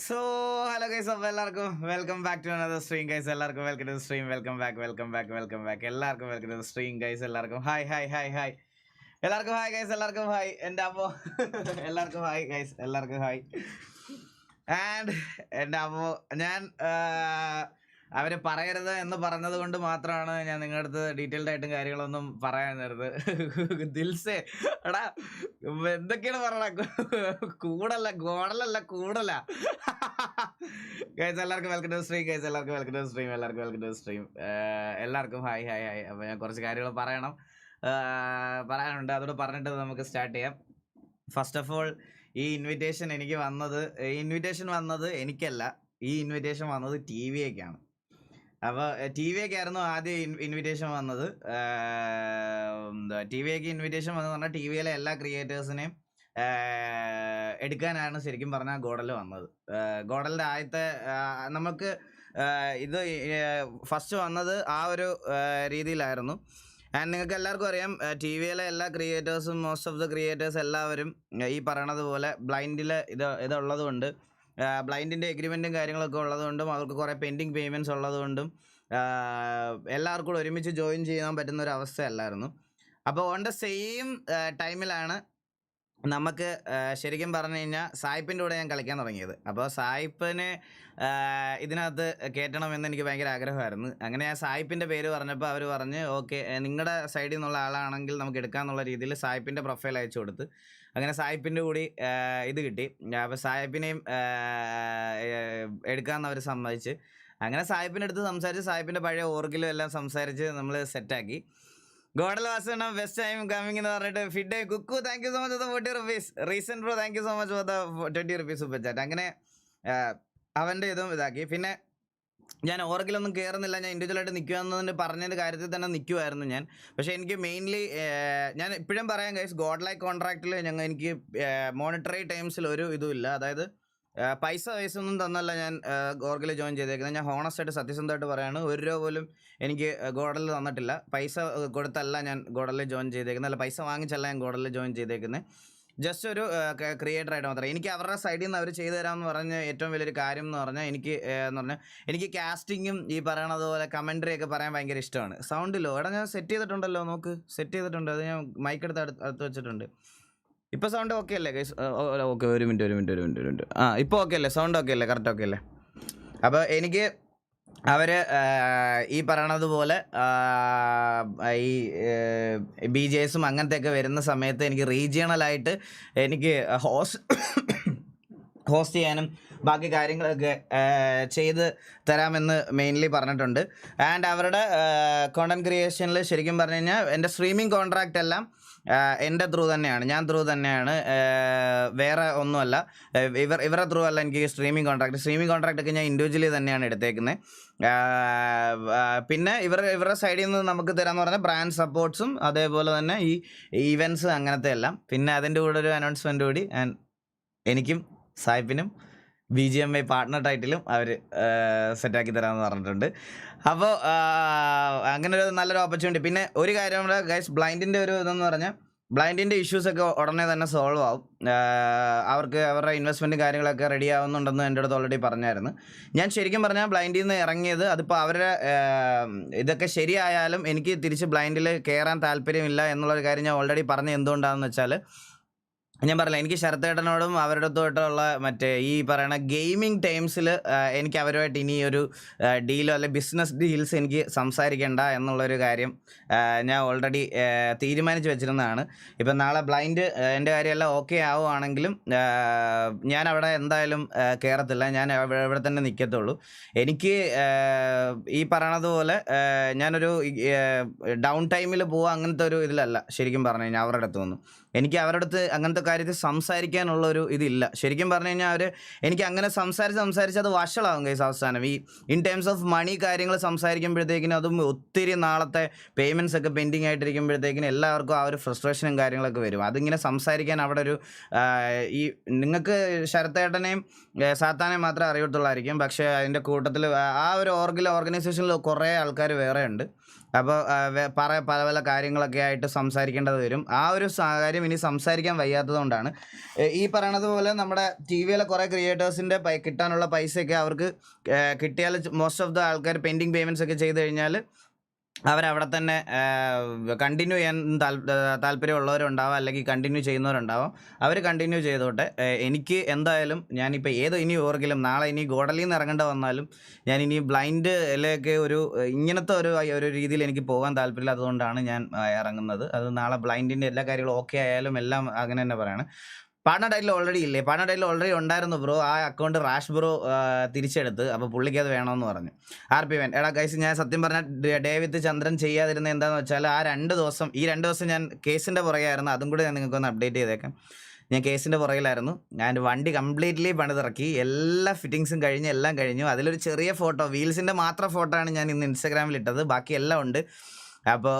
So hello guys അപ്പോൾ എല്ലാവർക്കും welcome back to another stream guys എല്ലാവർക്കും welcome to stream welcome back welcome back welcome back എല്ലാവർക്കും welcome to stream guys എല്ലാവർക്കും hi hi hi hi എല്ലാവർക്കും hi guys എല്ലാവർക്കും hi എന്റെ അമ്മോ. എല്ലാവർക്കും ഹായ് ഗൈസ് എല്ലാവർക്കും ഹായ് ആൻഡ് എന്റെ അമ്മോ ഞാൻ അവർ പറയരുത് എന്ന് പറഞ്ഞത് കൊണ്ട് മാത്രമാണ് ഞാൻ നിങ്ങളുടെ അടുത്ത് ഡീറ്റെയിൽഡ് ആയിട്ടും കാര്യങ്ങളൊന്നും പറയാൻ നേരത് ദിൽസേ എടാ എന്തൊക്കെയാണ് പറയണ? കൂടല്ല ഗോഡലല്ല കൂടല. എല്ലാവർക്കും വെൽക്കം ടു സ്ട്രീം ഗൈസ് എല്ലാവർക്കും വെൽക്കം ടു സ്ട്രീം എല്ലാവർക്കും വെൽക്കം ടു സ്ട്രീം എല്ലാവർക്കും ഹായ് ഹായ് ഹായ് അപ്പോൾ ഞാൻ കുറച്ച് കാര്യങ്ങൾ പറയണം. പറയാനുണ്ട്. അതോട് പറഞ്ഞിട്ട് നമുക്ക് സ്റ്റാർട്ട് ചെയ്യാം. ഫസ്റ്റ് ഓഫ് ഓൾ ഈ ഇൻവിറ്റേഷൻ എനിക്ക് വന്നത് ഇൻവിറ്റേഷൻ വന്നത് എനിക്കല്ല. ഈ ഇൻവിറ്റേഷൻ വന്നത് ടി വിയൊക്കെയാണ് അപ്പോൾ ടി വിയൊക്കെ ആയിരുന്നു ആദ്യം ഇൻവിറ്റേഷൻ വന്നത്. ടി വിയൊക്കെ ഇൻവിറ്റേഷൻ വന്നത് പറഞ്ഞാൽ ടി വിയിലെ എല്ലാ ക്രിയേറ്റേഴ്സിനെയും എടുക്കാനാണ് ശരിക്കും പറഞ്ഞാൽ ഗോഡൽ വന്നത്. ഗോഡലിന്റെ ആദ്യത്തെ നമുക്ക് ഇത് ഫസ്റ്റ് വന്നത് ആ ഒരു രീതിയിലായിരുന്നു. ആൻഡ് നിങ്ങൾക്ക് എല്ലാവർക്കും അറിയാം ടി വിയിലെ എല്ലാ ക്രിയേറ്റേഴ്സും മോസ്റ്റ് ഓഫ് ദ ക്രിയേറ്റേഴ്സ് എല്ലാവരും ഈ പറയണത് പോലെ ബ്ലൈൻഡിൽ ഇത് ഇതുള്ളത് കൊണ്ട് ബ്ലൈൻഡിന്റെ എഗ്രിമെന്റും കാര്യങ്ങളൊക്കെ ഉള്ളതുകൊണ്ടും അവർക്ക് കുറേ പെൻഡിങ് പേയ്മെന്റ്സ് ഉള്ളതുകൊണ്ടും എല്ലാവർക്കും ഒരുമിച്ച് ജോയിൻ ചെയ്യാൻ പറ്റുന്ന ഒരു അവസ്ഥയല്ലായിരുന്നു. അപ്പോൾ ഓൺ ദ സെയിം ടൈമിലാണ് നമുക്ക് ശരിക്കും പറഞ്ഞു കഴിഞ്ഞാൽ സായിപ്പിന്റെ കൂടെ ഞാൻ കളിക്കാൻ തുടങ്ങിയത്. അപ്പോൾ സായിപ്പിന് ഇതിനകത്ത് കയറ്റണമെന്ന് എനിക്ക് ഭയങ്കര ആഗ്രഹമായിരുന്നു. അങ്ങനെ ഞാൻ സായിപ്പിന്റെ പേര് പറഞ്ഞപ്പോൾ അവർ പറഞ്ഞ് ഓക്കെ നിങ്ങളുടെ സൈഡിൽ നിന്നുള്ള ആളാണെങ്കിൽ നമുക്ക് എടുക്കാമെന്നുള്ള രീതിയിൽ സായിപ്പിന്റെ പ്രൊഫൈൽ അയച്ചു കൊടുത്ത്. അങ്ങനെ സായിപ്പിന്റെ കൂടി ഇത് കിട്ടി. അപ്പോൾ സായിപ്പിനെയും എടുക്കാമെന്ന് അവർ സമ്മതിച്ച്. അങ്ങനെ സായിപ്പിന്റെ അടുത്ത് സംസാരിച്ച് സായിപ്പിന്റെ പഴയ ഓർഗിലും എല്ലാം സംസാരിച്ച് നമ്മൾ സെറ്റാക്കി. ഗോഡൽ വാസണ ബെസ്റ്റ് ടൈം കമ്മിങ് എന്ന് പറഞ്ഞിട്ട് ഫിഡ് Kuku thank you so much forty rupees recent bro thank you so much for the twenty rupees super chat അങ്ങനെ അവന്റെ ഇതും ഇതാക്കി. പിന്നെ ഞാൻ ഓർഗിലൊന്നും കയറുന്നില്ല ഞാൻ ഇൻഡിവിജ്വലായിട്ട് നിൽക്കുകയെന്ന് പറഞ്ഞതിന്റെ കാര്യത്തിൽ തന്നെ നിൽക്കുമായിരുന്നു ഞാൻ. പക്ഷേ എനിക്ക് മെയിൻലി ഞാൻ ഇപ്പോഴും പറയാം കൈസ് ഗോഡ് ലൈക്ക് കോൺട്രാക്റ്റിൽ ഞങ്ങൾ എനിക്ക് മോണിറ്ററി ടൈംസിൽ ഒരു ഇതുമില്ല അതായത് പൈസ പൈസ ഒന്നും തന്നല്ല ഞാൻ ഗോർഗിൽ ജോയിൻ ചെയ്തേക്കുന്നത്. ഞാൻ ഹോണസ്റ്റ് ആയിട്ട് സത്യസന്ധമായിട്ട് പറയാണ് ഒരു രൂപ പോലും എനിക്ക് ഗോഡലിൽ തന്നിട്ടില്ല. പൈസ കൊടുത്തല്ല ഞാൻ ഗോഡലിൽ ജോയിൻ ചെയ്തേക്കുന്നത്. അല്ല പൈസ വാങ്ങിച്ചല്ല ഞാൻ ഗോഡലിൽ ജോയിൻ ചെയ്തേക്കുന്നത്. ജസ്റ്റ് ഒരു ക്രിയേറ്റർ ആയിട്ട് മാത്രം. എനിക്ക് അവരുടെ സൈഡിൽ നിന്ന് അവർ ചെയ്തു തരാമെന്ന് പറഞ്ഞ ഏറ്റവും വലിയൊരു കാര്യം എന്ന് പറഞ്ഞാൽ എനിക്ക് എന്ന് പറഞ്ഞാൽ എനിക്ക് കാസ്റ്റിങ്ങും ഈ പറയണത് പോലെ ഒക്കെ പറയാൻ ഭയങ്കര ഇഷ്ടമാണ്. സൗണ്ടിലോ എടാ ഞാൻ സെറ്റ് ചെയ്തിട്ടുണ്ടല്ലോ നോക്ക്. സെറ്റ് ചെയ്തിട്ടുണ്ട്. അത് ഞാൻ മൈക്ക് എടുത്ത് അടുത്ത് വെച്ചിട്ടുണ്ട്. ഇപ്പോൾ സൗണ്ട് ഓക്കെ അല്ലേ ഓക്കെ ഒരു മിനിറ്റ് ഒരു മിനിറ്റ് ഒരു മിനിറ്റ് ഒരു മിനിറ്റ് ആ ഇപ്പോൾ ഓക്കെ അല്ലേ? സൗണ്ട് ഓക്കെ അല്ലേ? കറക്റ്റ് ഓക്കെ അല്ലേ? അപ്പോൾ എനിക്ക് അവർ ഈ പറയണത് പോലെ ഈ ബി ജെ എസും അങ്ങനത്തെയൊക്കെ വരുന്ന സമയത്ത് എനിക്ക് റീജിയണലായിട്ട് എനിക്ക് ഹോസ് ഹോസ്റ്റ് ചെയ്യാനും ബാക്കി കാര്യങ്ങളൊക്കെ ചെയ്ത് തരാമെന്ന് മെയിൻലി പറഞ്ഞിട്ടുണ്ട്. ആൻഡ് അവരുടെ കോണ്ടന്റ് ക്രിയേഷനിൽ ശരിക്കും പറഞ്ഞു കഴിഞ്ഞാൽ എന്റെ സ്ട്രീമിംഗ് കോൺട്രാക്റ്റ് എല്ലാം എന്റെ ത്രൂ തന്നെയാണ്. ഞാൻ ത്രൂ തന്നെയാണ്. വേറെ ഒന്നുമല്ല. ഇവർ ഇവരുടെ ത്രൂ അല്ല എനിക്ക് സ്ട്രീമിംഗ് കോൺട്രാക്ട് സ്ട്രീമിംഗ് കോൺട്രാക്ട് ഒക്കെ ഞാൻ ഇൻഡിവിജ്വലി തന്നെയാണ് എടുത്തേക്കുന്നത് പിന്നെ ഇവർ ഇവരുടെ സൈഡിൽ നിന്ന് നമുക്ക് തരാമെന്ന് പറഞ്ഞാൽ ബ്രാൻഡ് സപ്പോർട്ട്സും അതേപോലെ തന്നെ ഈ ഈവൻസ് അങ്ങനത്തെ എല്ലാം. പിന്നെ അതിന്റെ കൂടെ ഒരു അനൗൺസ്മെന്റ് കൂടി ആൻഡ് എനിക്കും സായിപ്പിനും B G M I partner ടൈറ്റിലും അവർ സെറ്റാക്കി തരാമെന്ന് പറഞ്ഞിട്ടുണ്ട്. അപ്പോൾ അങ്ങനെ ഒരു നല്ലൊരു ഓപ്പർച്യൂണിറ്റി പിന്നെ ഒരു കാര്യം നമ്മുടെ ഗൈസ് ബ്ലൈൻഡിന്റെ ഒരു ഇതെന്ന് പറഞ്ഞാൽ ബ്ലൈൻഡിന്റെ ഇഷ്യൂസൊക്കെ ഉടനെ തന്നെ സോൾവ് ആവും. അവർക്ക് അവരുടെ ഇൻവെസ്റ്റ്മെന്റ് കാര്യങ്ങളൊക്കെ റെഡി ആവുന്നുണ്ടെന്ന് എന്റെ അടുത്ത് ഓൾറെഡി പറഞ്ഞായിരുന്നു. ഞാൻ ശരിക്കും പറഞ്ഞാൽ ബ്ലൈൻഡിൽ നിന്ന് ഇറങ്ങിയത് അതിപ്പോൾ അവരുടെ ഇതൊക്കെ ശരിയായാലും എനിക്ക് തിരിച്ച് ബ്ലൈൻഡിൽ കയറാൻ താല്പര്യമില്ല എന്നുള്ളൊരു കാര്യം ഞാൻ ഓൾറെഡി പറഞ്ഞത് എന്തുകൊണ്ടാണെന്ന് വെച്ചാൽ ഞാൻ പറഞ്ഞില്ല എനിക്ക് ശരത്തേട്ടനോടും അവരുടെ അടുത്തോട്ടുള്ള മറ്റേ ഈ പറയണ ഗെയിമിംഗ് ടൈംസിൽ എനിക്ക് അവരുമായിട്ട് ഇനി ഒരു ഡീലോ അല്ലെ ബിസിനസ് ഡീൽസ് എനിക്ക് സംസാരിക്കേണ്ട എന്നുള്ളൊരു കാര്യം ഞാൻ ഓൾറെഡി തീരുമാനിച്ചു വെച്ചിരുന്നതാണ്. ഇപ്പം നാളെ ബ്ലൈൻഡ് എന്റെ കാര്യമെല്ലാം ഓക്കെ ആവുകയാണെങ്കിലും ഞാൻ അവിടെ എന്തായാലും കയറത്തില്ല ഞാൻ ഇവിടെ തന്നെ നിൽക്കത്തുള്ളൂ എനിക്ക് ഈ പറയണതുപോലെ ഞാനൊരു ഡൗൺ ടൈമിൽ പോവുക അങ്ങനത്തെ ഒരു ഇതിലല്ല ശരിക്കും പറഞ്ഞു കഴിഞ്ഞാൽ അവരുടെ അടുത്ത് വന്നു എനിക്ക് അവരുടെ അടുത്ത് അങ്ങനത്തെ കാര്യത്തിൽ സംസാരിക്കാനുള്ള ഒരു ഇതില്ല. ശരിക്കും പറഞ്ഞു കഴിഞ്ഞാൽ അവർ എനിക്ക് അങ്ങനെ സംസാരിച്ച് സംസാരിച്ച് അത് വഷളാവും കൈസ് അവസാനം. ഈ ഇൻ ടേംസ് ഓഫ് മണി കാര്യങ്ങൾ സംസാരിക്കുമ്പോഴത്തേക്കിനും അതും ഒത്തിരി നാളത്തെ പേയ്മെന്റ്സ് ഒക്കെ പെൻഡിങ് ആയിട്ടിരിക്കുമ്പോഴത്തേക്കിനും എല്ലാവർക്കും ആ ഒരു ഫ്രസ്ട്രേഷനും കാര്യങ്ങളൊക്കെ വരും. അതിങ്ങനെ സംസാരിക്കാൻ അവിടെ ഒരു ഈ നിങ്ങൾക്ക് ശരത്തേട്ടനെയും സാത്താനെ സാത്താനെയും മാത്രമേ അറിയത്തുള്ളായിരിക്കും. പക്ഷേ അതിന്റെ കൂട്ടത്തിൽ ആ ഒരു ഓർഗിൽ ഓർഗനൈസേഷനിൽ കുറേ ആൾക്കാർ വേറെ ഉണ്ട് അപ്പോൾ പറ പല പല കാര്യങ്ങളൊക്കെ ആയിട്ട് സംസാരിക്കേണ്ടത് വരും. ആ ഒരു കാര്യം ഇനി സംസാരിക്കാൻ വയ്യാത്തത് കൊണ്ടാണ് ഈ പറയണത് പോലെ നമ്മുടെ ടി വിയിലെ കുറേ ക്രിയേറ്റേഴ്സിന്റെ കിട്ടാനുള്ള പൈസയൊക്കെ അവർക്ക് കിട്ടിയാൽ മോസ്റ്റ് ഓഫ് ദ ആൾക്കാർ പെൻഡിങ് പേയ്മെന്റ്സ് ഒക്കെ ചെയ്ത് കഴിഞ്ഞാൽ അവരവിടെ തന്നെ കണ്ടിന്യൂ ചെയ്യാൻ താല്പര്യമുള്ളവരുണ്ടാവാം അല്ലെങ്കിൽ കണ്ടിന്യൂ ചെയ്യുന്നവരുണ്ടാവാം. അവർ കണ്ടിന്യൂ ചെയ്തോട്ടെ. എനിക്ക് എന്തായാലും ഞാനിപ്പോൾ ഏത് ഇനി ഓർക്കിലും നാളെ ഇനി ഗോഡലിൽ നിന്ന് ഇറങ്ങേണ്ട വന്നാലും ഞാൻ ഇനി ബ്ലൈൻഡ് അല്ലെങ്കിൽ ഒരു ഇങ്ങനത്തെ ഒരു ഒരു രീതിയിൽ എനിക്ക് പോകാൻ താല്പര്യമില്ല. അതുകൊണ്ടാണ് ഞാൻ ഇറങ്ങുന്നത്. അത് നാളെ ബ്ലൈൻഡിന്റെ എല്ലാ കാര്യങ്ങളും ഓക്കെ ആയാലും എല്ലാം അങ്ങനെ തന്നെ പറയാണ്. പാർട്ണർ ടൈറ്റിൽ ഓൾറെഡി ഇല്ലേ? പാർട്ണർ ടൈറ്റിൽ ഓൾറെഡി ഉണ്ടായിരുന്നു ബ്രോ ആ അക്കൗണ്ട് റാഷ് ബ്രോ തിരിച്ചെടുത്ത്. അപ്പോൾ പുള്ളിക്ക് അത് വേണമെന്ന് പറഞ്ഞു. ആർ പി വൻ. എടാ കൈസ് ഞാൻ സത്യം പറഞ്ഞ ഡേവിത്ത് ചന്ദ്രൻ ചെയ്യാതിരുന്ന എന്താണെന്ന് വെച്ചാൽ ആ രണ്ട് ദിവസം ഈ രണ്ട് ദിവസം ഞാൻ കേസിന്റെ പുറകെയായിരുന്നു. അതും കൂടി ഞാൻ നിങ്ങൾക്കൊന്ന് അപ്ഡേറ്റ് ചെയ്തേക്കാം. ഞാൻ കേസിന്റെ പുറകിലായിരുന്നു. ഞാൻ വണ്ടി കംപ്ലീറ്റ്ലി പണിതിറക്കി. എല്ലാ ഫിറ്റിങ്സും കഴിഞ്ഞ് എല്ലാം കഴിഞ്ഞു. അതിലൊരു ചെറിയ ഫോട്ടോ വീൽസിന്റെ മാത്രം ഫോട്ടോ ആണ് ഞാൻ ഇന്ന് ഇൻസ്റ്റാഗ്രാമിൽ ഇട്ടത്. ബാക്കി എല്ലാം ഉണ്ട്. അപ്പോൾ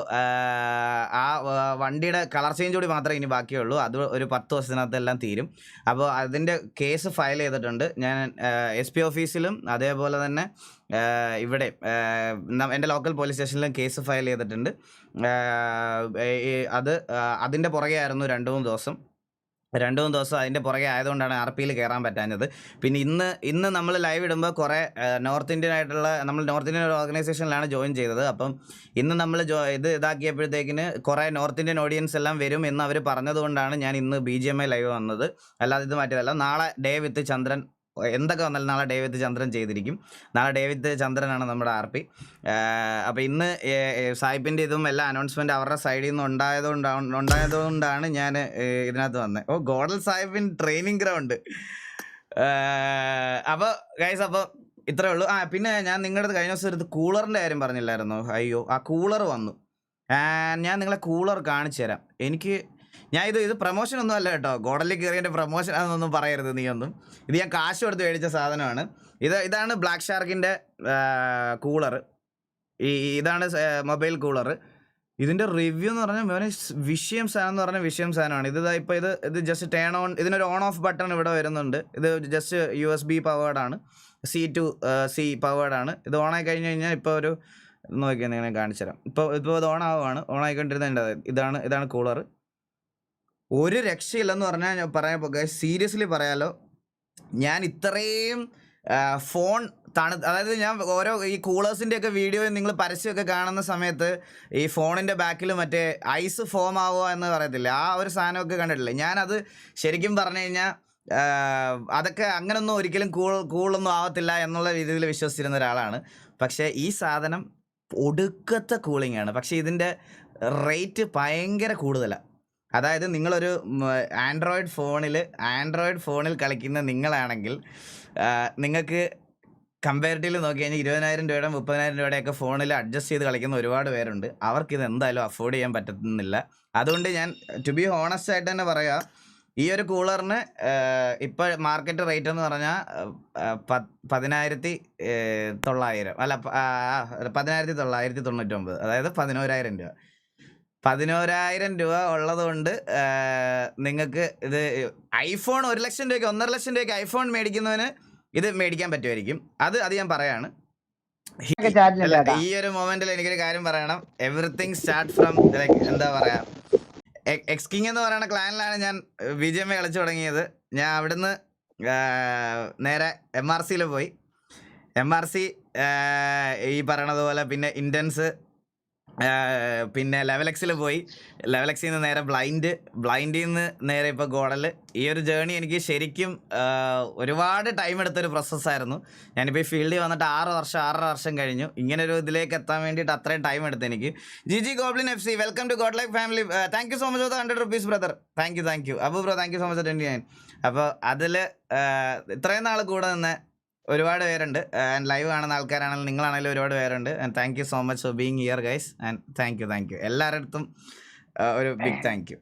വണ്ടിയുടെ കളർ ചേഞ്ച് കൂടി മാത്രമേ ഇനി ബാക്കിയുള്ളൂ. അത് ഒരു പത്ത് ദിവസത്തിനകത്ത് എല്ലാം തീരും. അപ്പോൾ അതിന്റെ കേസ് ഫയൽ ചെയ്തിട്ടുണ്ട്. ഞാൻ എസ് പി ഓഫീസിലും അതേപോലെ തന്നെ ഇവിടെ എന്റെ ലോക്കൽ പോലീസ് സ്റ്റേഷനിലും കേസ് ഫയൽ ചെയ്തിട്ടുണ്ട്. അത് അതിന്റെ പുറകെ ആയിരുന്നു രണ്ട് മൂന്ന് ദിവസം. രണ്ട് മൂന്ന് ദിവസം അതിന്റെ പുറകെ ആയതുകൊണ്ടാണ് ആർ പിയിൽ കയറാൻ പറ്റാഞ്ഞത്. പിന്നെ ഇന്ന് ഇന്ന് നമ്മൾ ലൈവ് ഇടുമ്പോൾ കുറേ നോർത്ത് ഇന്ത്യൻ ആയിട്ടുള്ള നമ്മൾ നോർത്ത് ഇന്ത്യൻ ഓർഗനൈസേഷനിലാണ് ജോയിൻ ചെയ്തത്. അപ്പം ഇന്ന് നമ്മൾ ജോ ഇത് ഇതാക്കിയപ്പോഴത്തേക്കിന് കുറേ നോർത്ത് ഇന്ത്യൻ ഓഡിയൻസ് എല്ലാം വരും എന്ന് അവർ പറഞ്ഞതുകൊണ്ടാണ് ഞാൻ ഇന്ന് B G M I live വന്നത്. അല്ലാതെ ഇത് മാറ്റിയതല്ല. നാളെ ഡേ വിത്ത് ചന്ദ്രൻ എന്തൊക്കെ വന്നാലും നാളെ ഡേവിദ് ചന്ദ്രൻ ചെയ്തിരിക്കും. നാളെ ഡേവിദ് ചന്ദ്രനാണ് നമ്മുടെ ആർ പി. അപ്പോൾ ഇന്ന് സായിപ്പിന്റെ ഇതും എല്ലാ അനൗൺസ്മെന്റ് അവരുടെ സൈഡിൽ നിന്ന് ഉണ്ടായതുകൊണ്ടാണ് ഉണ്ടായതുകൊണ്ടാണ് ഞാൻ ഇതിനകത്ത് വന്നത് ഓ ഗോഡൽ സാഹിബിൻ ട്രെയിനിങ് ഗ്രൗണ്ട് അപ്പോൾ ഗൈസ് അപ്പോൾ ഇത്രേ ഉള്ളൂ. ആ പിന്നെ ഞാൻ നിങ്ങളുടെ കഴിഞ്ഞ ദിവസം ഒരു കൂളറിന്റെ കാര്യം പറഞ്ഞില്ലായിരുന്നോ? അയ്യോ ആ കൂളർ വന്നു. ഞാൻ നിങ്ങളെ കൂളർ കാണിച്ചു തരാം എനിക്ക് ഞാൻ ഇത് ഇത് പ്രൊമോഷൻ ഒന്നും അല്ല കേട്ടോ. ഗോഡലിൽ കയറിയതിന്റെ പ്രൊമോഷൻ ആണെന്നൊന്നും പറയരുത് നീ ഒന്നും. ഇത് ഞാൻ കാശ് കൊടുത്ത് മേടിച്ച സാധനമാണ്. ഇത് ഇതാണ് ബ്ലാക്ക് ഷാർക്കിന്റെ കൂളർ ഈ ഇതാണ് മൊബൈൽ കൂളർ ഇതിന്റെ റിവ്യൂ എന്ന് പറഞ്ഞാൽ മോനെ വിഷയം സാധനം എന്ന് പറഞ്ഞാൽ വിഷയം സാധനമാണ്. ഇത് ഇപ്പോൾ ഇത് ഇത് ജസ്റ്റ് ടേൺ ഓൺ ഇതിനൊരു ഓൺ ഓഫ് ബട്ടൺ ഇവിടെ വരുന്നുണ്ട്. ഇത് ജസ്റ്റ് യു എസ് ബി പവേർഡാണ് സി ടു സി പവേർഡാണ് ഇത് ഓണായി കഴിഞ്ഞ് കഴിഞ്ഞാൽ ഇപ്പോൾ ഒരു നോക്കിയാൽ ഞാൻ കാണിച്ചു തരാം ഇപ്പോൾ ഇപ്പോൾ ഇത് ഓൺ ആവുകയാണ് ഓൺ ഇതാണ് ഇതാണ് കൂളർ ഒരു രക്ഷയില്ലെന്ന് പറഞ്ഞാൽ പറയാൻ സീരിയസ്ലി പറയാലോ. ഞാൻ ഇത്രയും ഫോൺ തണു അതായത് ഞാൻ ഓരോ ഈ കൂളേഴ്സിന്റെ ഒക്കെ വീഡിയോ നിങ്ങൾ പരസ്യമൊക്കെ കാണുന്ന സമയത്ത് ഈ ഫോണിന്റെ ബാക്കിൽ മറ്റേ ഐസ് ഫോം ആവുക എന്ന് പറയത്തില്ല. ആ ഒരു സാധനമൊക്കെ കണ്ടിട്ടില്ല? ഞാനത് ശരിക്കും പറഞ്ഞു കഴിഞ്ഞാൽ അതൊക്കെ അങ്ങനൊന്നും ഒരിക്കലും കൂൾ കൂളൊന്നും ആവത്തില്ല എന്നുള്ള രീതിയിൽ വിശ്വസിച്ചിരുന്ന ഒരാളാണ്. പക്ഷേ ഈ സാധനം ഒടുക്കത്തെ കൂളിംഗ് ആണ്. പക്ഷേ ഇതിന്റെ റേറ്റ് ഭയങ്കര കൂടുതലാണ് അതായത് നിങ്ങളൊരു ആൻഡ്രോയിഡ് ഫോണിൽ ആൻഡ്രോയിഡ് ഫോണിൽ കളിക്കുന്ന നിങ്ങളാണെങ്കിൽ നിങ്ങൾക്ക് കമ്പാരിറ്റീവ് നോക്കി കഴിഞ്ഞാൽ ഇരുപതിനായിരം രൂപയുടെ മുപ്പതിനായിരം രൂപയുടെയൊക്കെ ഫോണിൽ അഡ്ജസ്റ്റ് ചെയ്ത് കളിക്കുന്ന ഒരുപാട് പേരുണ്ട്. അവർക്ക് ഇത് എന്തായാലും അഫോർഡ് ചെയ്യാൻ പറ്റുന്നില്ല അതുകൊണ്ട് ഞാൻ ടു ബി ഹോണസ്റ്റ് ആയിട്ട് തന്നെ പറയാ ഈ ഒരു കൂളറിന് ഇപ്പോൾ മാർക്കറ്റ് റേറ്റ് എന്ന് പറഞ്ഞാൽ പതിനായിരത്തി തൊള്ളായിരം അല്ല പതിനായിരത്തി തൊള്ളായിരത്തി തൊണ്ണൂറ്റൊമ്പത് അതായത് പതിനോരായിരം രൂപ. പതിനോരായിരം രൂപ ഉള്ളത് കൊണ്ട് നിങ്ങൾക്ക് ഇത് ഐഫോൺ ഒരു ലക്ഷം രൂപയ്ക്ക് ഒന്നര ലക്ഷം രൂപയ്ക്ക് ഐഫോൺ മേടിക്കുന്നവന് ഇത് മേടിക്കാൻ പറ്റുമായിരിക്കും. അത് അത് ഞാൻ പറയാണ്. ഈ ഒരു മൊമെന്റിൽ എനിക്കൊരു കാര്യം പറയണം. എവറിത്തിങ് സ്റ്റാർട്ട് ഫ്രം ലൈക്ക് എന്താ പറയാ എക്സ്കിങ് എന്ന് പറയുന്ന ക്ലാനിലാണ് ഞാൻ ബി ജി എം കളിച്ചു തുടങ്ങിയത്. ഞാൻ അവിടുന്ന് നേരെ എം ആർ സിയിൽ പോയി. എം ആർ സി ഈ പറയണത് പോലെ പിന്നെ ഇന്റൻസ് പിന്നെ ലെവൽ എക്സിൽ പോയി. ലെവൽ എക്സിൽ നിന്ന് നേരെ ബ്ലൈൻഡ് ബ്ലൈൻഡിൽ നിന്ന് നേരെ ഇപ്പോൾ ഗോഡൽ ഈ ഒരു ജേണി എനിക്ക് ശരിക്കും ഒരുപാട് ടൈം എടുത്തൊരു പ്രോസസ്സായിരുന്നു ഞാനിപ്പോൾ ഈ ഫീൽഡിൽ വന്നിട്ട് ആറ് വർഷം ആറര വർഷം കഴിഞ്ഞു. ഇങ്ങനെ ഒരു ഇതിലേക്ക് എത്താൻ വേണ്ടിയിട്ട് അത്രയും ടൈം എടുത്തു എനിക്ക്. G G Goblin F C welcome to god life family thank you so much for hundred rupees brother thank you thank you Abu bro thank you so much twenty nine അപ്പോൾ അതിൽ ഇത്രയും നാൾ കൂടെ നിന്ന് ഒരുപാട് പേരുണ്ട്. ആൻഡ് ലൈവ് കാണുന്ന ആൾക്കാരാണെങ്കിലും നിങ്ങളാണെങ്കിലും ഒരുപാട് പേരുണ്ട്. And thank you so much for being here guys and thank you thank you എല്ലാവരുടെ അടുത്തും ഒരു ബിഗ് താങ്ക് യു